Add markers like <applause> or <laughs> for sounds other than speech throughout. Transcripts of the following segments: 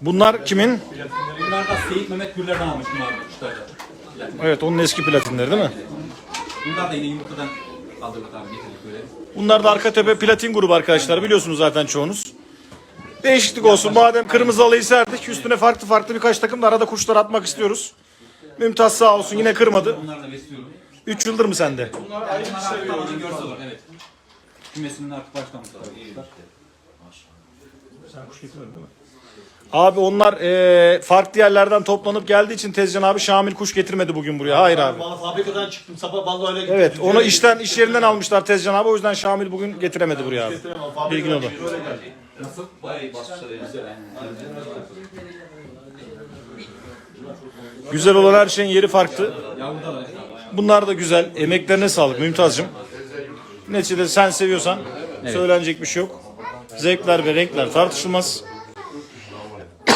Bunlar kimin? Bunlar da Seyit Mehmet Gürler'den almıştım abi kuşları. Evet onun eski platinleri değil mi? Bunlar da yine yumurtadan kaldırdık abi getirdik böyle. Bunlar da arka tepe platin grubu arkadaşlar biliyorsunuz zaten çoğunuz. Değişiklik olsun. Madem kırmızı alıyı serdik üstüne farklı farklı birkaç takım da arada kuşlar atmak istiyoruz. Mümtaz sağ olsun yine kırmadı. Bunları da besliyorum. 3 yıldır mı sende? Bunlar tamamen görsel olarak evet. Kümesinin artık başlamışlar. Abi onlar eee, farklı yerlerden toplanıp geldiği için Tezcan abi Şamil kuş getirmedi bugün buraya. Hayır abi. Bana fabrikadan çıktım sabah vallahi öyle gittim. Evet onu işten iş yerinden almışlar Tezcan abi o yüzden Şamil bugün getiremedi buraya abi. Bilgin öyle geldi. Nasıl? Bayağı basmışlar elbise. Güzel olan her şeyin yeri farklı. Yavruda da. Bunlar da güzel. Emeklerine sağlık Mümtaz'cığım. Neticede sen seviyorsan söylenecek bir şey yok. Zevkler ve renkler tartışılmaz. <coughs>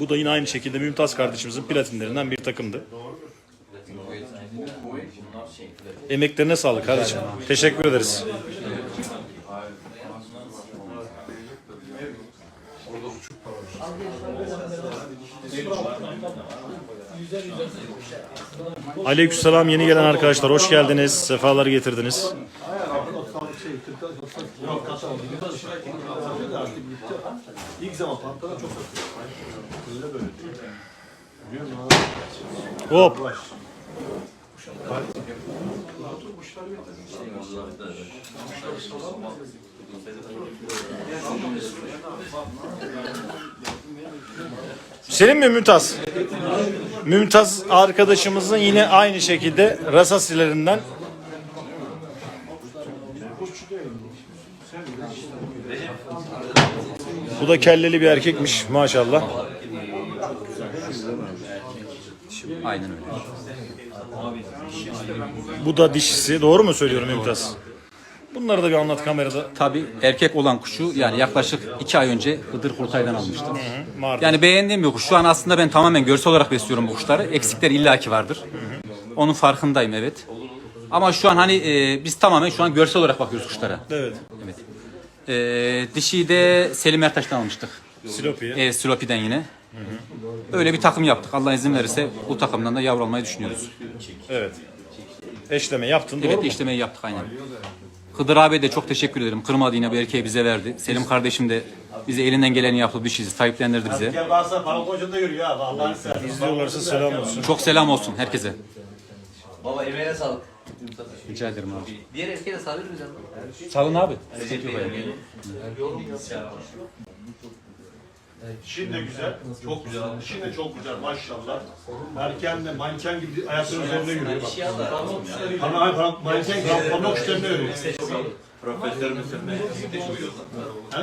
Bu da yine aynı şekilde Mümtaz kardeşimizin platinlerinden bir takımdı. Emeklerine sağlık kardeşim. Teşekkür ederiz. Aleykümselam yeni gelen arkadaşlar hoş geldiniz. Sefalar getirdiniz. Hop. Senin mi Mümtaz? Mümtaz arkadaşımızın yine aynı şekilde rasasilerinden Bu da kelleli bir erkekmiş maşallah. Aynen öyle. Bu da dişisi. Doğru mu söylüyorum Mümtaz? Bunları da bir anlat kamerada. Tabii erkek olan kuşu yani yaklaşık iki ay önce Hıdır Kurtay'dan almıştım. Mardin. Yani beğendiğim bir kuş. Şu an aslında ben tamamen görsel olarak besliyorum bu kuşları. Eksikler illaki vardır. Onun farkındayım evet. Ama şu an hani e, biz tamamen şu an görsel olarak bakıyoruz kuşlara. Evet. Evet. E, dişiyi de Selim Ertaş'tan almıştık. Silopi'ye. E, Silopi'den yine. Öyle bir takım yaptık. Allah izin verirse bu takımdan da yavru almayı düşünüyoruz. Evet. Eşleme yaptın doğru Evet mu? işlemeyi yaptık aynen. Hıdır abi de çok teşekkür ederim. Kırmadı yine bu erkeği bize verdi. Selim kardeşim de bize elinden geleni yaptı. Dişizi sahiplendirdi bize. Gel varsa parakoncunda yürüyor abi. Allah'ını seversen. İzliyorlarsa selam olsun. Çok selam olsun herkese. Baba emeğine sağlık. Rica ederim abi. Diğer erkeğe de sağlıyor muyuz abi? Salın abi. Dişin de güzel. Çok güzel. De çok güzel maşallah. Erken de manken gibi ayaklarının üzerinde yürüyor. Bak. Hayır, pam- manken gibi pamuk üstlerinde yürüyor. Profesörümüz sönmeye. He?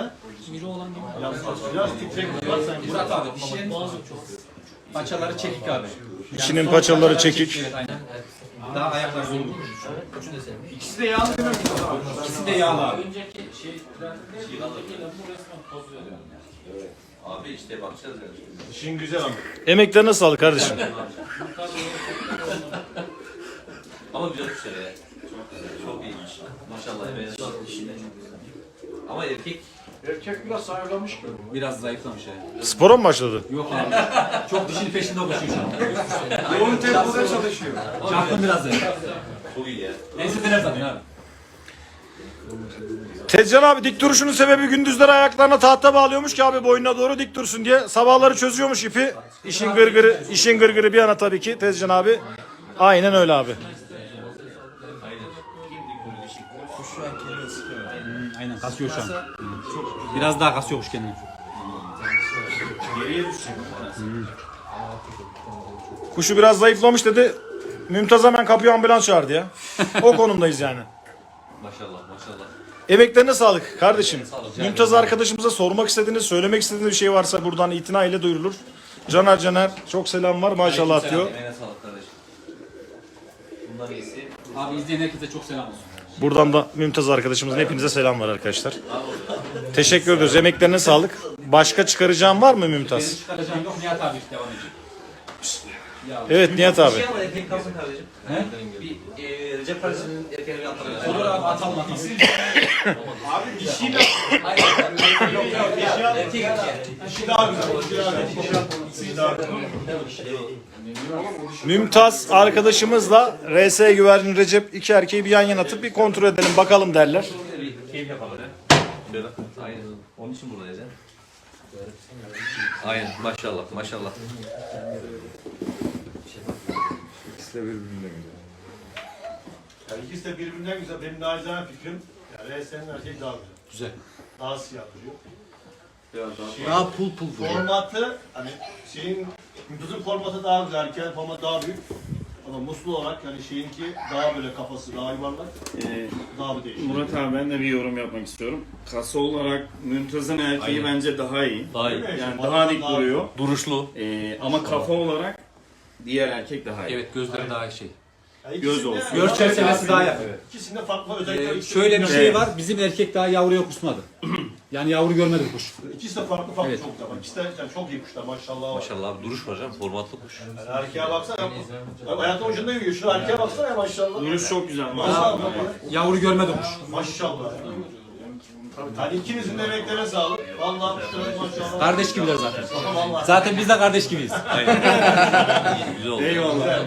Ya, Biraz titrek var sanki. Murat abi dişlerin paçaları çekik abi. İçinin paçaları çekik. Evet aynen. Daha ayaklar zor. İkisi de yağlı değil mi? İkisi de yağlı abi. Abi işte bakacağız ya. Dişin güzel ama. Emeklerine sağlık kardeşim. <laughs> Ama güzel kuşlar ya. Çok güzel. Çok iyiymiş. Maşallah emeğine sağlık. Ama erkek Biraz zayıflamış yani. Spora mı başladı? Yok abi. Çok dişinin peşinde koşuyor şu an. Yoğun tempoda çalışıyor. Çarptım biraz da. çok iyi ya. Neyse döner zaten abi. Tezcan abi dik duruşunun sebebi gündüzleri ayaklarına tahta bağlıyormuş ki abi boynuna doğru dik dursun diye. Sabahları çözüyormuş ipi. İşin gırgırı, işin gırgırı bir yana tabii ki Tezcan abi. Aynen öyle abi. Aynen kasıyor şu an. Biraz daha kasıyormuş kendini. Kuşu biraz zayıflamış dedi. Mümtaz hemen kapıyor ambulans çağırdı ya. O konumdayız yani. Maşallah maşallah. Emeklerine sağlık kardeşim. Mümtaz arkadaşımıza sormak istediğiniz, söylemek istediğiniz bir şey varsa buradan itina ile duyurulur. Caner Caner çok selam var maşallah diyor. Emeğine sağlık kardeşim. Bundan iyisi. Abi izleyen herkese çok selam olsun. Buradan da Mümtaz arkadaşımızın hepinize selam var arkadaşlar. Teşekkür ediyoruz. Emeklerine sağlık. Başka çıkaracağım var mı Mümtaz? Çıkaracağım yok Nihat abi devam edecek. Evet Nihat abi. Bir şey ama erkek kalsın kardeşim. Bir e, Recep kardeşinin erkeğini bir atalım. Olur abi atalım atalım. Abi dişi de Hayır. Yok yok. Erkek erkek. dişi daha güzel. Dişi daha güzel. Dişi daha güzel. Mümtaz arkadaşımızla RS Güvercin Recep iki erkeği bir yan yana atıp bir kontrol edelim bakalım derler. Keyif yapalım ya. Aynen. Onun için buradayız ya. Aynen. Maşallah. Maşallah. Yani ikisi de birbirinden güzel. Benim nacizane fikrim. Yani RS'nin erkek daha güzel. Güzel. Daha siyah duruyor. Daha pul pul duruyor. Formatı hani şeyin Mümtaz'ın formatı daha güzel, erkeğin formatı daha büyük. Ama muslu olarak yani şeyinki daha böyle kafası daha yuvarlak, Ee, daha bir değişik. Murat abi ben de bir yorum yapmak istiyorum. Kasa olarak Mümtaz'ın erkeği bence daha iyi. Daha iyi. Yani daha dik duruyor. Duruşlu. Ee, ama kafa olarak diğer erkek daha iyi. Evet gözleri daha şey. Yani Göz ikisinde- olsun. Göz çerçevesi daha yakın. İkisinde farklı özellikler. Ee, şöyle bir şey var. Bizim erkek daha yavruya kusmadı. <clears throat> Yani yavru görmedi kuş. İkisi de farklı farklı Evet. çok güzel. Bak, İkisi de yani çok iyi kuşlar maşallah. var. Maşallah abi duruş var canım. Formatlı kuş. Yani erkeğe baksana. Ya, hayatın ucunda yürüyor. Şu erkeğe baksana ya maşallah. Duruş çok güzel. Maşallah. Yavru görmedi kuş. Maşallah. Tabii hani ikinizin de emeklerine sağlık. Vallahi. Kardeş gibiler zaten. Vallahi. Zaten biz de kardeş gibiyiz. <laughs> Güzel oldu. Eyvallah.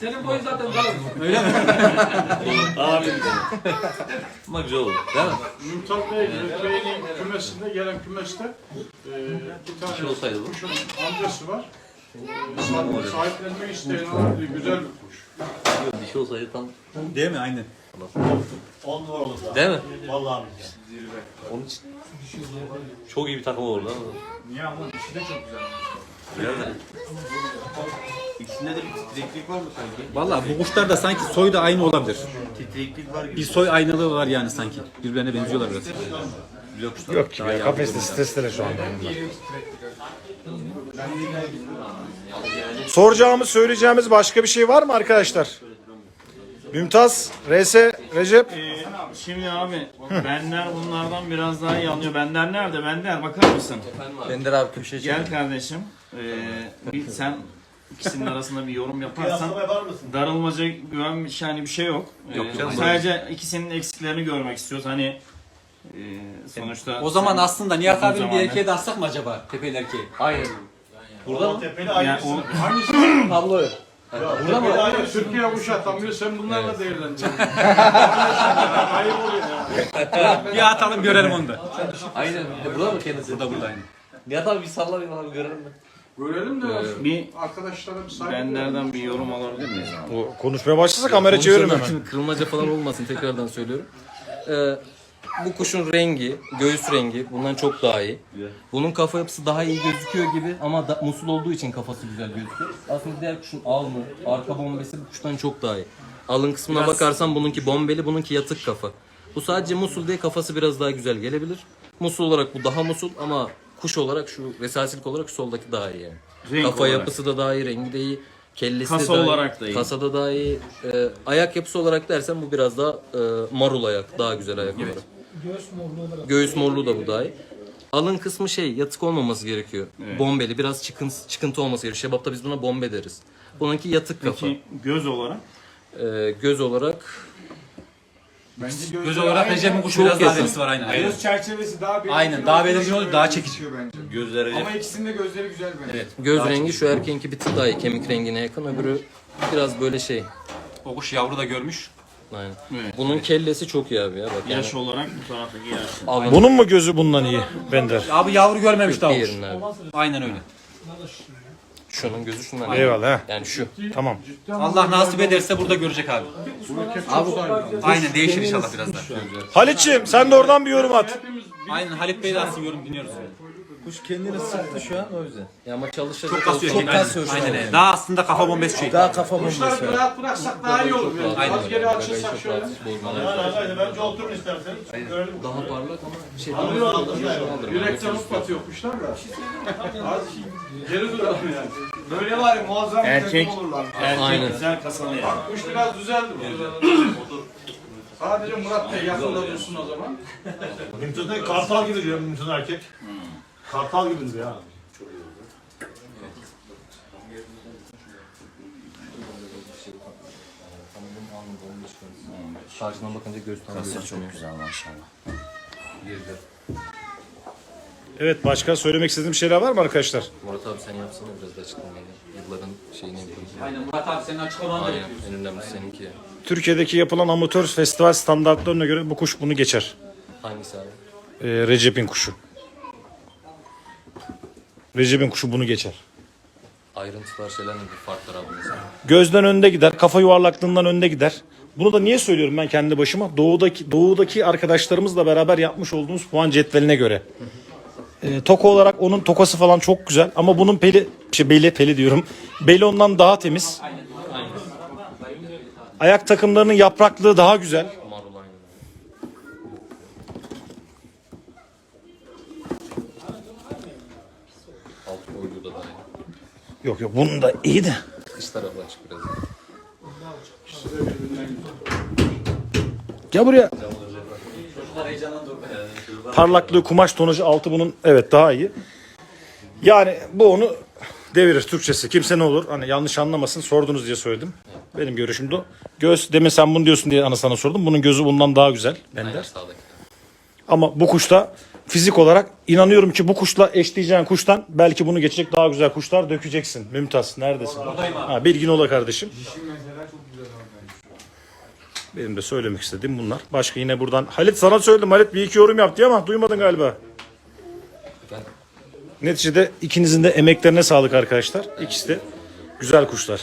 Senin boyun zaten daha Öyle mi? Abi Ama güzel oldu. Değil mi? Mümtaz Bey köyünün kümesinde, gelen kümeste e, bir Bir şey tane olsaydı bu. kuşun amcası var. E, sahiplenmek isteyen güzel bir kuş. Bir şey olsaydı tam. Değil mi? Aynen. On numara olur. Değil mi? Vallahi. Onun için. Çok iyi bir takım oldu ama. Niye ama dişi de çok güzel. Nerede? İkisinde de bir titreklik var mı sanki? Valla bu kuşlar da sanki soy da aynı olabilir. Titreklik var gibi. Bir soy aynalığı var yani sanki. Birbirlerine benziyorlar biraz. Yok ki ya kafeste stresleri şu anda. Soracağımız söyleyeceğimiz başka bir şey var mı arkadaşlar? Mümtaz, RS, Recep. Ee, şimdi abi Bender bunlardan biraz daha iyi anlıyor. Bender nerede? Bender bakar mısın? Bender abi köşeye. Gel kardeşim. Ee, bir, sen ikisinin arasında bir yorum yaparsan darılmaca güven yani bir şey yok. Yok Ee, canım, sadece ikisinin eksiklerini görmek istiyoruz. Hani e, sonuçta O zaman sen- aslında Nihat Uzun abinin bir zamandır. erkeğe de atsak mı acaba? Tepeli erkeği. Aynen. Burada mı? Tepeli yani o, <clears throat> Tabloyu. Burada mı? Ama Türkiye kuş atamıyor, sen bunlarla değerlendiriyorsun. <laughs> Ayıp oluyor ya. Bir atalım görelim onu da. Aynen. E, burada mı kendisi? Bu da burada aynı. Nihat abi bir salla bir bakalım görelim mi? Görelim de bir arkadaşlara bir saygı Benderden bir yorum alabilir miyiz abi? Bu konuşmaya başlasa kamera çeviririm hemen. Kırılmaca falan olmasın tekrardan söylüyorum. Ee, bu kuşun rengi, göğüs rengi bundan çok daha iyi. Bunun kafa yapısı daha iyi gözüküyor gibi ama da, musul olduğu için kafası güzel gözüküyor. Aslında diğer kuşun alnı, arka bombesi bu kuştan çok daha iyi. Alın kısmına bakarsan bununki bombeli, bununki yatık kafa. Bu sadece musul diye kafası biraz daha güzel gelebilir. Musul olarak bu daha musul ama kuş olarak şu vesasilik olarak şu soldaki daha iyi yani. Renk Kafa olarak. yapısı da daha iyi, rengi de iyi. Kellesi Kasa de daha olarak iyi. da iyi. Kasada daha iyi. Ee, ayak yapısı olarak dersen bu biraz daha e, marul ayak. Daha güzel ayak olarak. Göğüs morluğu da bu daha iyi. Alın kısmı şey yatık olmaması gerekiyor. Bombeli biraz çıkıntı, çıkıntı olması gerekiyor. Şebapta biz buna bombe deriz. Bununki yatık kafa. Ki göz olarak Ee, göz olarak Göz olarak Recep'in kuşu Çok biraz daha yakın. derisi var aynen. Göz çerçevesi daha belirgin. Aynen, daha belirgin olur, daha çekici. bence. Gözleri Ama ikisinin de gözleri güzel bence. Evet. göz rengi şu erkeğinki bir tık daha iyi. Kemik rengine yakın. Öbürü biraz böyle şey. O kuş yavru da görmüş. Aynen. Evet. Bunun kellesi çok iyi abi ya. Bak yani. yaş olarak bu taraftaki yaş. Alın Bunun mu gözü bundan iyi Bender? Abi yavru görmemiş daha diğerinin abi. Aynen öyle. Şunun gözü şundan. iyi. Eyvallah ha. Yani şu. Tamam. Allah nasip ederse burada görecek abi. Abi, Aynen değişir inşallah biraz daha. Halit'ciğim sen de oradan bir yorum at. Aynen Halit Bey de atsın yorum dinliyoruz. Kuş kendini sıktı şu an o yüzden. Ya ama çalışacak. Çok kasıyor kendini. Aynen. Aynen öyle. Daha aslında kafa bombesi şey. Daha kafa Kuşları rahat bıraksak daha iyi olur. Yani. Aynen. Az geri açılsak şöyle. Yani hadi bence oturun isterseniz. Görelim. Daha parlak ama şey Alıyor aldım. Yürekten uf batıyor kuşlar da. Az geri duralım yani. Böyle var ya muazzam bir Erkek- takım olurlar. Erkek Aynen. güzel kasalı ya. Kuş biraz düzeldi bu. Sadece Murat Bey yakında dursun o zaman. Mümtaz'da kartal gibi diyor Mümtaz erkek. Kartal gibiniz ya. Karşından bakınca göz tam çok güzel maşallah. Girdi. Evet başka söylemek istediğim şeyler var mı arkadaşlar? Murat abi sen yapsana biraz da açıklamayı. Yılların şeyini yapayım. Aynen Murat abi senin açıklamanı da Aynen en önemlisi seninki. Türkiye'deki yapılan amatör festival standartlarına göre bu kuş bunu geçer. Hangisi abi? Ee, Recep'in kuşu. Recep'in kuşu bunu geçer. Ayrıntılar şeyler nedir? Farklar abi mesela. Gözden önde gider, kafa yuvarlaklığından önde gider. Bunu da niye söylüyorum ben kendi başıma? Doğudaki doğudaki arkadaşlarımızla beraber yapmış olduğumuz puan cetveline göre. Ee, toka olarak onun tokası falan çok güzel ama bunun peli, şey beli, peli diyorum. Beli ondan daha temiz. Ayak takımlarının yapraklığı daha güzel. Marul aynı. Alt boylu da daha iyi. Yok yok bunun da iyi de. Dış tarafı açık biraz. Gel buraya. Parlaklığı, kumaş tonajı altı bunun evet daha iyi. Yani bu onu devirir Türkçesi. Kimse ne olur hani yanlış anlamasın sordunuz diye söyledim. Benim görüşüm de o. Göz demin sen bunu diyorsun diye ana sana sordum. Bunun gözü bundan daha güzel. Aynen Bender. sağdaki. Ama bu kuşta fizik olarak inanıyorum ki bu kuşla eşleyeceğin kuştan belki bunu geçecek daha güzel kuşlar dökeceksin. Mümtaz neredesin? Ha, bilgin ola kardeşim. Benim de söylemek istediğim bunlar. Başka yine buradan Halit sana söyledim. Halit bir iki yorum yaptı ama duymadın galiba. Neticede ikinizin de emeklerine sağlık arkadaşlar. İkisi de güzel kuşlar.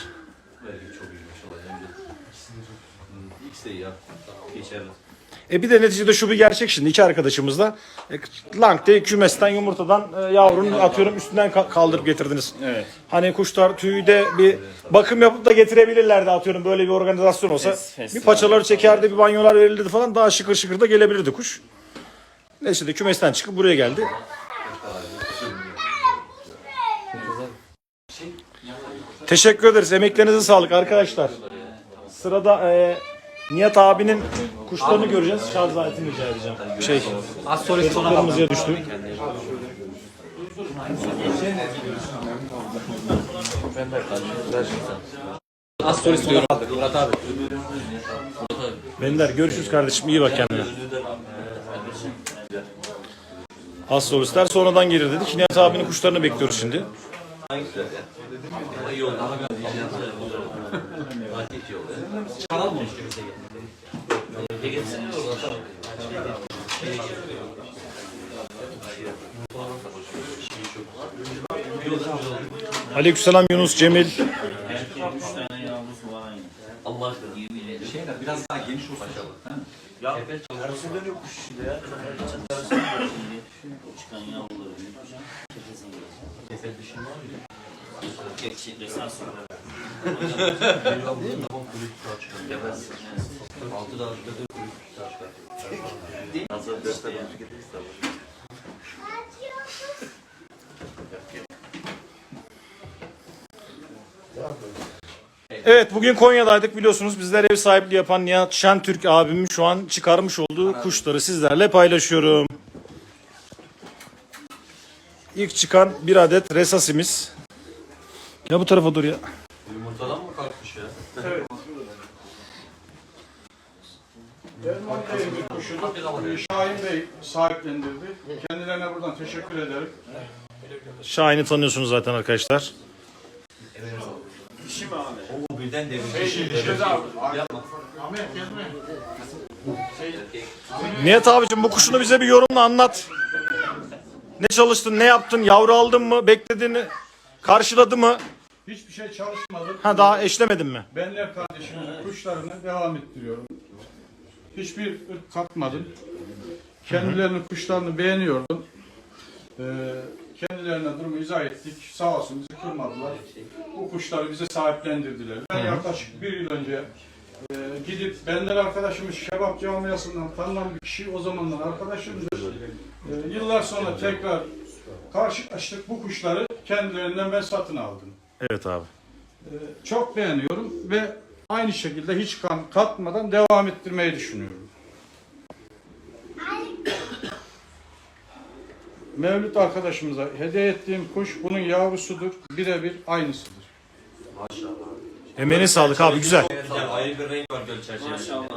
E bir de neticede şu bir gerçek şimdi iki arkadaşımız da e, lang diye kümesten yumurtadan e, yavrunu atıyorum üstünden ka- kaldırıp getirdiniz. Evet. Hani kuşlar tüyde bir bakım yapıp da getirebilirlerdi atıyorum böyle bir organizasyon olsa. Fes- bir paçaları çekerdi bir banyolar verilirdi falan daha şıkır şıkır da gelebilirdi kuş. Neticede kümesten çıkıp buraya geldi. Teşekkür ederiz. Emeklerinize sağlık arkadaşlar. Sırada e, Nihat abinin kuşlarını göreceğiz. Şarj aletini rica edeceğim. Şey, Az solist sona kırmızıya düştü. Az solist diyorum. Murat abi. Bender görüşürüz kardeşim. İyi bak kendine. Az solistler sonradan gelir dedik. Nihat abinin kuşlarını bekliyoruz şimdi. Hangisi iyi oldu. Fatih iyi oldu. Kanal mı? Ne geçsin? Aleykümselam Yunus Cemil. Allah aşkına. Biraz daha geniş. Ya kuş işte ya. Çıkan dişin var mı? Evet bugün Konya'daydık biliyorsunuz. Bizler ev sahipliği yapan Nihat Şentürk abimin şu an çıkarmış olduğu kuşları sizlerle paylaşıyorum. İlk çıkan bir adet resasimiz. Ya bu tarafa dur ya. Yumurtadan mı kalkmış ya? Kuşunu Şahin Bey sahiplendirdi. Kendilerine buradan teşekkür ederim. Şahin'i tanıyorsunuz zaten arkadaşlar. Oo birden devirdi. Ahmet gelme. Nihat abicim bu kuşunu bize bir yorumla anlat. Ne çalıştın, ne yaptın, yavru aldın mı, beklediğini karşıladı mı? Hiçbir şey çalışmadım. Ha daha eşlemedin mi? Benler kardeşimin kuşlarını devam ettiriyorum. Hiçbir ırk katmadım. Kendilerinin kuşlarını beğeniyordum. Ee, kendilerine durumu izah ettik. Sağ olsun bizi kırmadılar. Bu kuşları bize sahiplendirdiler. Ben yaklaşık bir yıl önce e, gidip benden arkadaşımız Şebap Camiası'ndan tanınan bir kişi o zamanlar arkadaşımdır. E, yıllar sonra tekrar karşılaştık. Bu kuşları kendilerinden ben satın aldım. Evet abi. Ee, çok beğeniyorum ve aynı şekilde hiç kan katmadan devam ettirmeyi düşünüyorum. <coughs> Mevlüt arkadaşımıza hediye ettiğim kuş bunun yavrusudur. Birebir aynısıdır. Emeğine sağlık abi güzel. Ayrı bir renk var göl çerçevesinde.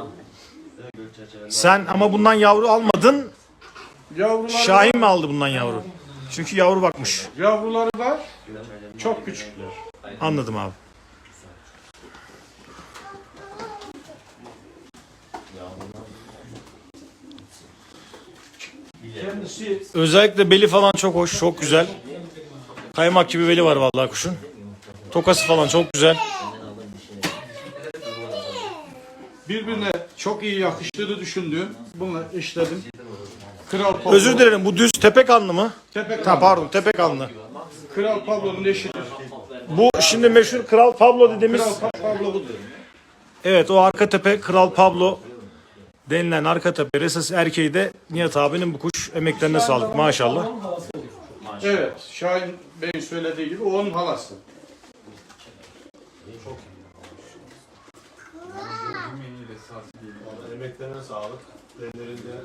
Çerçevesinde. Sen ama bundan yavru almadın. Yavruları, Şahin mi aldı bundan yavru? Çünkü yavru bakmış. yavruları var. Çok küçükler. Anladım abi. Kendisi Özellikle beli falan çok hoş, çok güzel. Kaymak gibi beli var vallahi kuşun. Tokası falan çok güzel. birbirine çok iyi yakıştığını düşündüğüm bunu işledim. Kral Pablo. Özür dilerim bu düz tepe kanlı mı? Tepe Ha pardon tepe kanlı. Kral Pablo'nun eşidir. Bu şimdi meşhur Kral Pablo dediğimiz Kral Pablo budur. evet o arka tepe Kral Pablo denilen arka tepe resas erkeği de Nihat abinin bu kuş emeklerine sağlık maşallah. Evet, Şahin Bey'in söylediği gibi o onun halası. Emeklerine sağlık. Ellerinde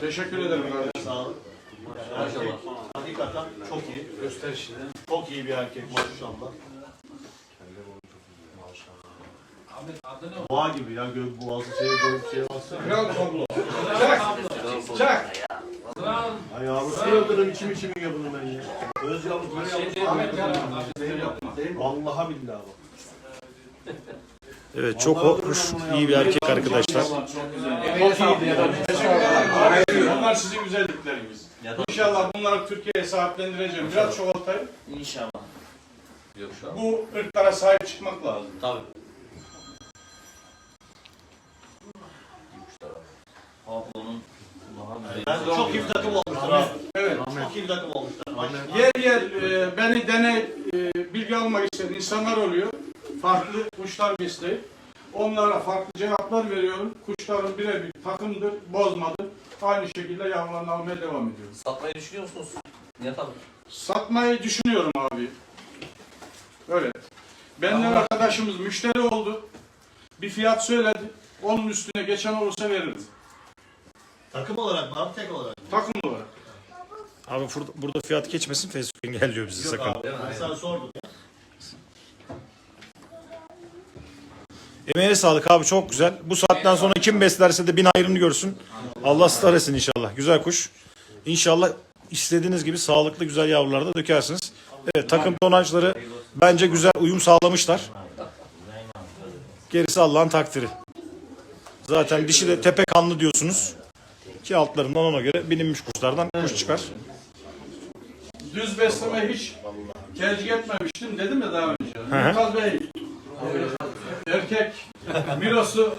Teşekkür ederim kardeşim. sağlık. Erkek hakikaten çok iyi. Gösterişli. Çok iyi bir erkek maşallah. Boğa gibi ya gök boğazı şeye koyup şeye baksana. Kral Pablo. Çak! Çak! Ay yavru sıyırdırım içim içim yiyor bunu ben ya. Öz yavru böyle yapma. Vallahi billahi bak. Evet çok hoş iyi bir erkek arkadaşlar. Bunlar sizin güzellikleriniz. İnşallah bunları Türkiye'ye sahiplendireceğim. Biraz çoğaltayım. İnşallah. Yok şu an. Bu ırklara sahip çıkmak lazım. Tabii. Pablo'nun daha güzel. Çok iyi bir takım olmuşlar abi. Evet. Çok iyi bir takım olmuşlar. Yer yer e, beni deney e, bilgi almak isteyen insanlar oluyor. Farklı kuşlar besleyip onlara farklı cevaplar veriyorum. Kuşların birebir takımdır, bozmadı. Aynı şekilde yavrularını almaya devam ediyorum. Satmayı düşünüyor musunuz? Nihat abi. Satmayı düşünüyorum abi. Öyle. Benden arkadaşımız müşteri oldu. Bir fiyat söyledi. Onun üstüne geçen olursa veririm. Takım olarak mı abi tek olarak? mı? Takım olarak. Abi burada, burada fiyat geçmesin Facebook engelliyor bizi sakın. Abi, ben sana sordum. Emeğine sağlık abi çok güzel. Bu saatten sonra kim beslerse de bin ayrını görsün. Allah star etsin inşallah. Güzel kuş. İnşallah istediğiniz gibi sağlıklı güzel yavrular da dökersiniz. Evet takım tonajları bence güzel uyum sağlamışlar. Gerisi Allah'ın takdiri. Zaten dişi de tepe kanlı diyorsunuz. Ki altlarından ona göre bilinmiş kuşlardan kuş çıkar. Düz besleme hiç tercih etmemiştim dedim ya daha önce. hı. Mümtaz Bey, e, erkek, Mirosu,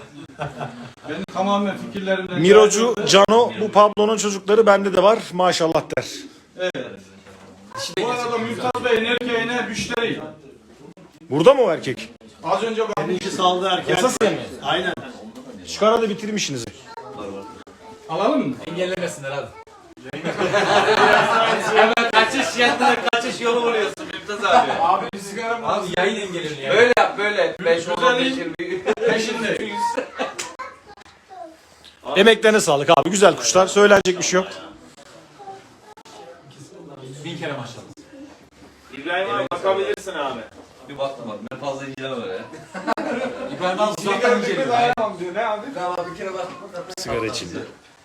benim tamamen fikirlerimden... Mirocu, Cano bu Pablo'nun çocukları bende de var. Maşallah der. Bu arada Mümtaz Bey'in erkeğine müşteri. Burada mı o erkek? Az önce bakmış. İki saldı erken. Esas mi? Aynen. Çıkar hadi bitirim işinizi. Alalım mı? Engellemesinler abi. Hemen kaçış yandına kaçış yolu buluyorsun Mümtaz abi. Abi bir sigara mı? Abi yayın engelini ya. Böyle yap böyle. 5 Güzelliğin peşinde. <laughs> Emeklerine sağlık abi. Güzel kuşlar. Söylenecek bir şey yok. Bin kere maşallah. İbrahim abi bakabilirsin abi. Bir baktım bak ben fazla incelemem öyle. <laughs> İbrahim abi uzaktan inceliyor. Sigara içildi.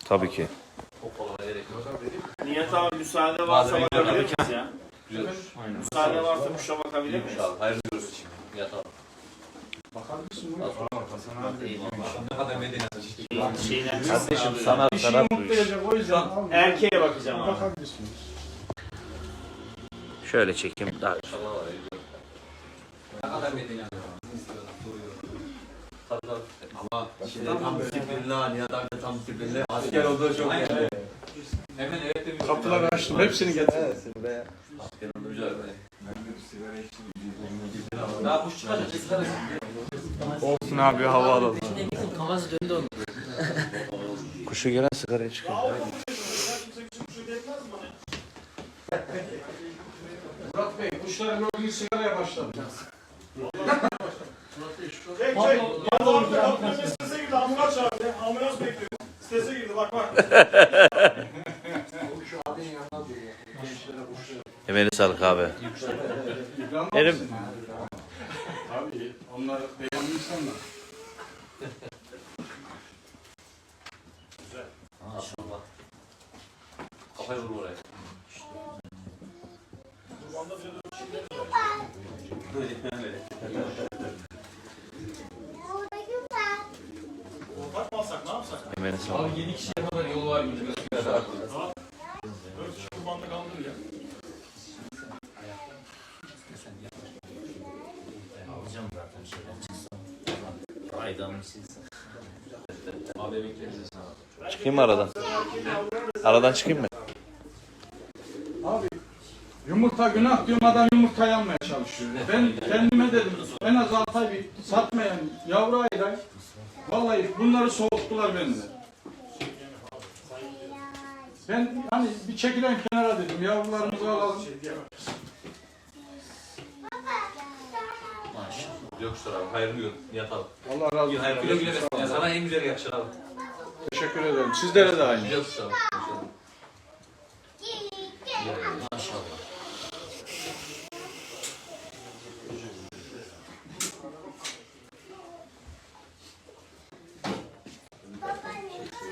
Tabii ki. Hoppalama gerek yok. Nihat abi müsaade varsa bakabilir miyiz ya? Güzel. Müsaade varsa kuşa bakabilir miyiz? İnşallah. Hayırlı görürsün şimdi. Nihat abi. Ne kadar medeni. Şeyden Kardeşim sana İşini taraf bu iş. mutlayacak o yüzden almayın. Erkeğe bakacağım abi. Bakabilirsiniz. Şöyle çekeyim daha. İnşallah var ya. Ne kadar medeni adam. Tabii tabii. Ama şimdi tam disiplinli ha Nihat abi de tam disiplinli. Asker olduğu çok yani. Hemen evet de Kapıları açtım. Hepsini getirdim. Asker olduğu güzel böyle. Daha kuş çıkacak. Sigara Olsun abi hava alalım. Kuşu gelen sigaraya çıkıyor. Murat Bey, kuşları gördüğünüz sigaraya başladı. Girdi. Ambulans çağırdı. Ambulans bekliyor. Sitese girdi bak bak. Emeğine sağlık abi. İkram Benim- mısın? Onlar beğendi insanlar. Maşallah. Kafayı vur oraya. Ne Emeğine sağlık. Yedi kişiye kadar yol var gibi gözüküyor. Kişi kaldır ya. Alacağım zaten şeyden. Abi. Çıkayım mı aradan? Aradan çıkayım mı? Abi yumurta günah diyorum adam yumurta yanmaya çalışıyor. Ben kendime dedim en az 6 ay bir satmayan yavru ayıray. Vallahi bunları soğuttular benden. Ben hani bir çekilen kenara dedim yavrularımızı alalım. Maşallah. Yok kusura abi. Hayırlı gün. Yatalım. Allah razı olsun. Hayır, güle güle besleyin. Sana en güzel yakışır abi. Teşekkür ederim. Sizlere de aynı. Yok kusura. Maşallah.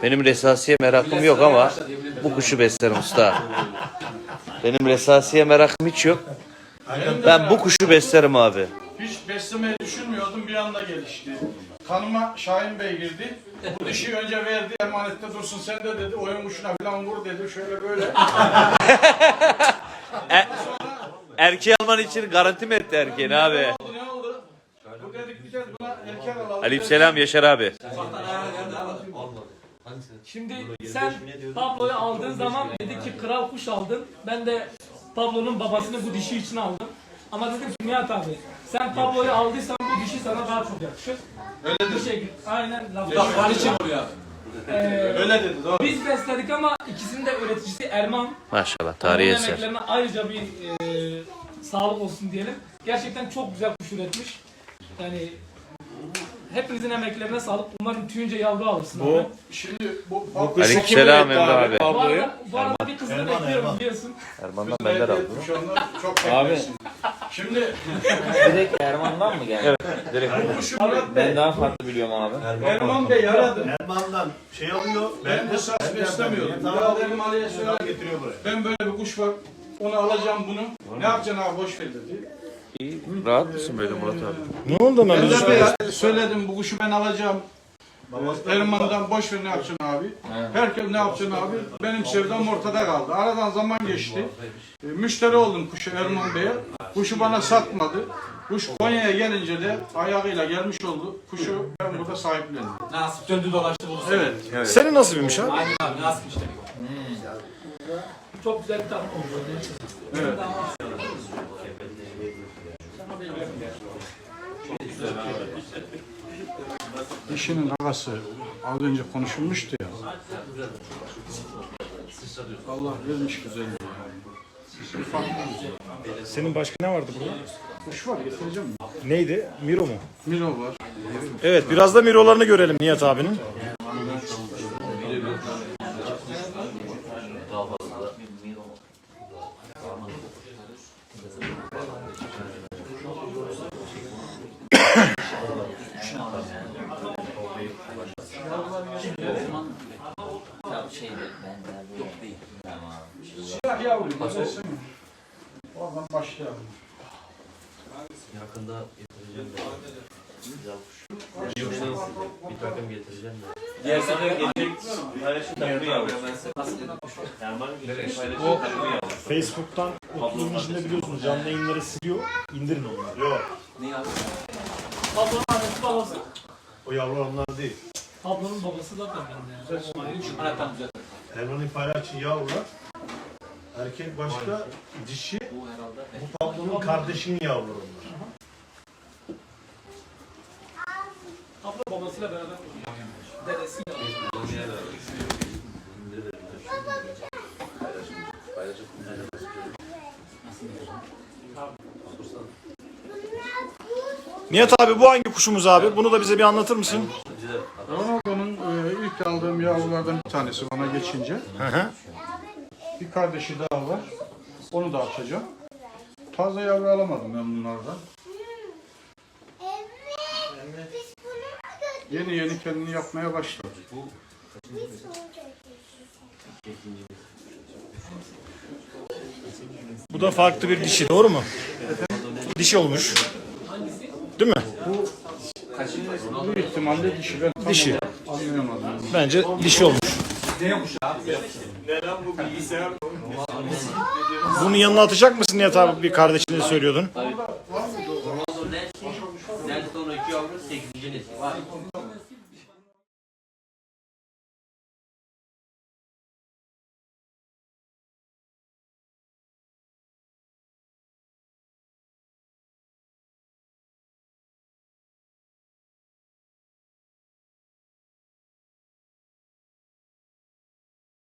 Benim resasiye merakım yok ama bu kuşu beslerim usta. Benim resasiye merakım hiç yok. Ben bu kuşu beslerim abi. Hiç beslemeyi düşünmüyordum bir anda gelişti. Kanıma Şahin Bey girdi. Bu dişi önce verdi emanette dursun sen de dedi oyun kuşuna falan vur dedi şöyle böyle. <laughs> Erkeği alman için garanti mi etti erkeğini abi? Ne oldu ne oldu? Bu dedik bir de buna erkek alalım. Aleykümselam Yaşar abi. Şimdi sen Pablo'yu aldığın zaman dedi ki kral kuş aldın. Ben de Pablo'nun babasını bu dişi için aldım. Ama dedim ki Nihat abi sen Pablo'yu aldıysan bu dişi sana daha çok yakışır. Öyle bu şekilde. Aynen laf. Bak için oluyor abi. Ee, Öyle dedi doğru. biz besledik ama ikisinin de üreticisi Erman. Maşallah tarihi Onun eser. emeklerine ayrıca bir e, sağlık olsun diyelim. Gerçekten çok güzel kuş üretmiş. Yani hepinizin emeklerine sağlık. Umarım tüyünce yavru alırsın Bu- abi. Şimdi bu Aleykümselam Emre abi. Bu arada, bu arada bir kızını bekliyorum biliyorsun. Erman'dan benden anda çok abi. Şimdi Direkt Erman'dan mı geldi? direkt. Ben daha farklı biliyorum abi. Erman Bey aradı. Erman'dan şey alıyor. Ben esas beslemiyordum. Tamam. Ya dedim Ali'ye söyle. Getiriyor buraya. Ben böyle bir kuş var. Onu alacağım bunu. Ne yapacaksın abi boş ver dedi. İyi, rahat mısın böyle Murat abi? Ne oldu Ben Mehmet? de be- söyledim bu kuşu ben alacağım. Erman'dan boş ver ne yapacaksın abi. Herkes ne yapacaksın abi. Benim sevdam ortada kaldı. Aradan zaman geçti. E, müşteri oldum kuşu Erman Bey'e. Kuşu bana satmadı. Kuş Konya'ya gelince de ayağıyla gelmiş oldu. Kuşu ben burada sahiplendim. Nasip döndü dolaştı buluştu. Evet. Senin nasibiymiş abi. Aynen abi nasip işte. Çok güzel bir tatlı oldu. evet. Dişinin ağası az önce konuşulmuştu ya. Allah vermiş güzelliği. Senin başka ne vardı burada? Kuş var getireceğim mi? Neydi? Miro mu? Miro var. Evet biraz da Miro'larını görelim Nihat abinin. Oradan başlayalım. Yakında getireceğim de. Güzel kuş. Bir takım getireceğim de. Diğer sefer gelecek. Paylaşım takımı yavrum. Erman gelecek paylaşım takımı. Facebook'tan Utlu'nun içinde biliyorsunuz canlı yayınları siliyor. İndirin onları. Yok. Pablo'nun annesi babası. O yavru onlar değil. Pablo'nun babası da benden. Anahtar güzel. Erman'ın paylaştığı yavrular. Erkek başka, dişi. Bu herhalde. Bu kardeşinin yavruları onlar. Pablo babasıyla beraber. Dedesiyle. Nihat abi bu hangi kuşumuz abi? Bunu da bize bir anlatır mısın? Ronaldo'nun e, ilk aldığım yavrulardan bir tanesi bana geçince. Hı hı. Bir kardeşi daha var. Onu da açacağım. Fazla yavru alamadım ben bunlardan. yeni yeni kendini yapmaya başladı. Bu da farklı bir dişi doğru mu? Dişi olmuş. Değil mi? Bu ihtimalle dişi ben tam Dişi. anlayamadım. Bence dişi olmuş. Bunun yanına atacak mısın Nihat abi bir kardeşine söylüyordun.